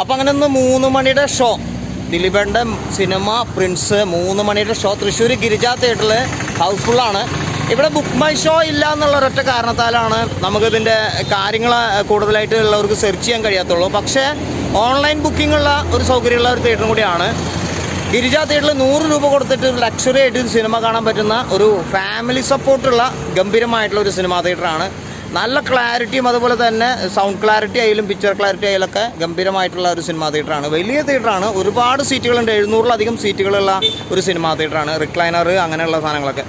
അപ്പം അങ്ങനെ ഒന്ന് മൂന്ന് മണിയുടെ ഷോ ദിലീപേന്റെ സിനിമ പ്രിൻസ് മൂന്ന് മണിയുടെ ഷോ തൃശ്ശൂർ ഗിരിജ തിയേറ്ററിൽ ഹൗസ്ഫുള്ളാണ് ഇവിടെ ബുക്ക് മൈ ഷോ ഇല്ല എന്നുള്ള ഒരൊറ്റ കാരണത്താലാണ് നമുക്കിതിന്റെ കാര്യങ്ങൾ കൂടുതലായിട്ട് ഉള്ളവർക്ക് സെർച്ച് ചെയ്യാൻ കഴിയാത്തുള്ളൂ. പക്ഷേ ഓൺലൈൻ ബുക്കിംഗ് ഉള്ള ഒരു സൗകര്യമുള്ള ഒരു തിയേറ്ററും കൂടിയാണ്. ഗിരിജ തിയേറ്ററിൽ നൂറ് രൂപ കൊടുത്തിട്ട് ലക്ഷറി ആയിട്ട് സിനിമ കാണാൻ പറ്റുന്ന ഒരു ഫാമിലി സപ്പോർട്ടുള്ള ഗംഭീരമായിട്ടുള്ള ഒരു സിനിമാ തിയേറ്ററാണ് നല്ല ക്ലാരിറ്റിയും അതുപോലെ തന്നെ സൗണ്ട് ക്ലാരിറ്റി ആയാലും പിക്ചർ ക്ലാരിറ്റി ആയാലും ഒക്കെ ഗംഭീരമായിട്ടുള്ള ഒരു സിനിമാ തിയേറ്ററാണ് വലിയ തിയേറ്ററാണ് ഒരുപാട് സീറ്റുകളുണ്ട് എഴുന്നൂറിലധികം സീറ്റുകളുള്ള ഒരു സിനിമാ തിയേറ്ററാണ് റിക്ലൈനർ അങ്ങനെയുള്ള സാധനങ്ങളൊക്കെ.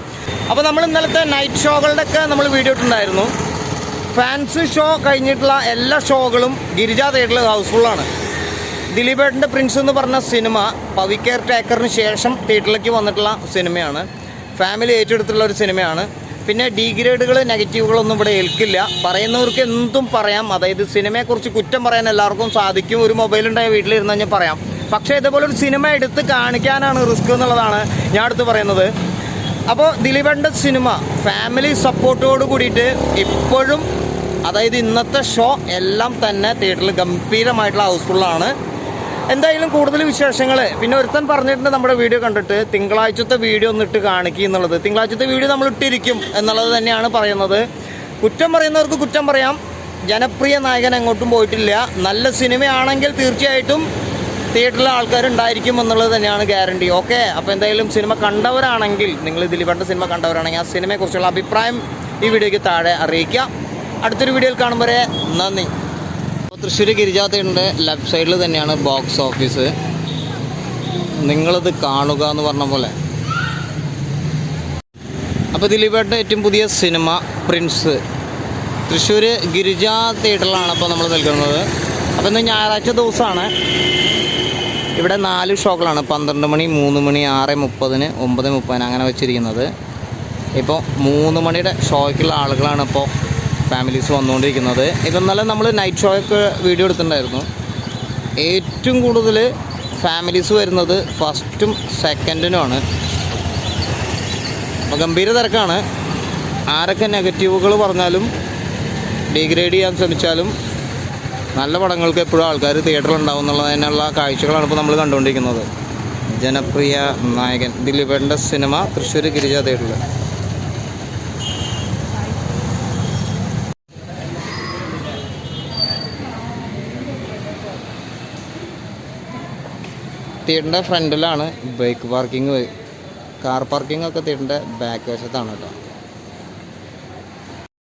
അപ്പോൾ നമ്മൾ ഇന്നലത്തെ നൈറ്റ് ഷോകളുടെ ഒക്കെ നമ്മൾ വീഡിയോ ഇട്ടുണ്ടായിരുന്നു ഫാൻസ് ഷോ കഴിഞ്ഞിട്ടുള്ള എല്ലാ ഷോകളും ഗിരിജ തിയേറ്ററിൽ ഹൗസ്ഫുള്ളാണ് ദിലീപേട്ടന്റെ പ്രിൻസ് എന്ന് പറഞ്ഞ സിനിമ പവി കെയർ ടേക്കറിന് ശേഷം തിയേറ്ററിലേക്ക് വന്നിട്ടുള്ള സിനിമയാണ് ഫാമിലി ഏറ്റെടുത്തുള്ള ഒരു സിനിമയാണ് പിന്നെ ഡിഗ്രേഡുകൾ നെഗറ്റീവുകളൊന്നും ഇവിടെ ഏൽക്കില്ല. പറയുന്നവർക്ക് എന്തും പറയാം. അതായത് സിനിമയെക്കുറിച്ച് കുറ്റം പറയാൻ എല്ലാവർക്കും സാധിക്കും. ഒരു മൊബൈൽ ഉണ്ടായ വീട്ടിലിരുന്ന് കഴിഞ്ഞാൽ പറയാം. പക്ഷേ ഇതേപോലെ ഒരു സിനിമ എടുത്ത് കാണിക്കാനാണ് റിസ്ക് എന്നുള്ളതാണ് ഞാൻ അടുത്ത് പറയുന്നത്. അപ്പോൾ ദിലീപന്റെ സിനിമ ഫാമിലി സപ്പോർട്ടോട് കൂടിയിട്ട് ഇപ്പോഴും അതായത് ഇന്നത്തെ ഷോ എല്ലാം തന്നെ തിയേറ്ററിൽ ഗംഭീരമായിട്ടുള്ള ഹൗസ്ഫുള്ളാണ്. എന്തായാലും കൂടുതൽ വിശേഷങ്ങൾ പിന്നെ ഒരുത്തൻ പറഞ്ഞിട്ടുണ്ട് നമ്മുടെ വീഡിയോ കണ്ടിട്ട് തിങ്കളാഴ്ചത്തെ വീഡിയോ ഒന്ന് ഇട്ട് കാണിക്കുക എന്നുള്ളത്. തിങ്കളാഴ്ചത്തെ വീഡിയോ നമ്മൾ ഇട്ടിരിക്കും എന്നുള്ളത് തന്നെയാണ് പറയുന്നത്. കുറ്റം പറയുന്നവർക്ക് കുറ്റം പറയാം. ജനപ്രിയ നായകൻ എങ്ങോട്ടും പോയിട്ടില്ല. നല്ല സിനിമയാണെങ്കിൽ തീർച്ചയായിട്ടും തിയേറ്ററിലെ ആൾക്കാരുണ്ടായിരിക്കും എന്നുള്ളത് തന്നെയാണ് ഗ്യാരണ്ടി. ഓക്കെ അപ്പോൾ എന്തായാലും സിനിമ കണ്ടവരാണെങ്കിൽ നിങ്ങൾ ദിലീപേട്ട സിനിമ കണ്ടവരാണെങ്കിൽ ആ സിനിമയെക്കുറിച്ചുള്ള അഭിപ്രായം ഈ വീഡിയോയ്ക്ക് താഴെ അറിയിക്കുക. അടുത്തൊരു വീഡിയോയിൽ കാണുമ്പോൾ നന്ദി. തൃശ്ശൂർ ഗിരിജാതയുടെ ലെഫ്റ്റ് സൈഡിൽ തന്നെയാണ് ബോക്സ് ഓഫീസ് നിങ്ങളിത് കാണുക എന്ന് പറഞ്ഞ പോലെ. അപ്പോൾ ദിലീപേട്ടന്റെ ഏറ്റവും പുതിയ സിനിമ പ്രിൻസ്. തൃശ്ശൂർ ഗിരിജ തിയേറ്ററിലാണ് അപ്പോൾ നമ്മൾ നിൽക്കുന്നത്. അപ്പോൾ ഇന്ന് ഞായറാഴ്ച ദിവസമാണ്. ഇവിടെ നാല് ഷോകളാണ്. പന്ത്രണ്ട് മണി മൂന്ന് മണി ആറ് മുപ്പതിന് ഒമ്പത് മുപ്പതിന് അങ്ങനെ വെച്ചിരിക്കുന്നത്. ഇപ്പോൾ മൂന്ന് മണിയുടെ ഷോയ്ക്കുള്ള ആളുകളാണ് ഇപ്പോൾ ഫാമിലീസ് വന്നുകൊണ്ടിരിക്കുന്നത്. ഇതൊന്നല്ല നമ്മൾ നൈറ്റ് ഷോയൊക്കെ വീഡിയോ എടുത്തിട്ടുണ്ടായിരുന്നു. ഏറ്റവും കൂടുതൽ ഫാമിലീസ് വരുന്നത് ഫസ്റ്റും സെക്കൻഡിനുമാണ് അപ്പോൾ ഗംഭീര തിരക്കാണ്. ആരൊക്കെ നെഗറ്റീവുകൾ പറഞ്ഞാലും ഡിഗ്രേഡ് ചെയ്യാൻ ശ്രമിച്ചാലും നല്ല പടങ്ങൾക്ക് എപ്പോഴും ആൾക്കാർ തിയേറ്ററിൽ ഉണ്ടാവും എന്നുള്ളതിനുള്ള കാഴ്ചകളാണ് ഇപ്പോൾ നമ്മൾ കണ്ടുകൊണ്ടിരിക്കുന്നത്. ജനപ്രിയ നായകൻ ദിലീപേട്ടന്റെ സിനിമ തൃശ്ശൂർ ഗിരിജ തിയേറ്ററിൽ തിയേറ്ററിന്റെ ഫ്രണ്ടിലാണ് ബൈക്ക് പാർക്കിംഗ് കാർ പാർക്കിംഗ് ഒക്കെ തിയേറ്ററിന്റെ ബാക്ക് വശത്താണ് കേട്ടോ.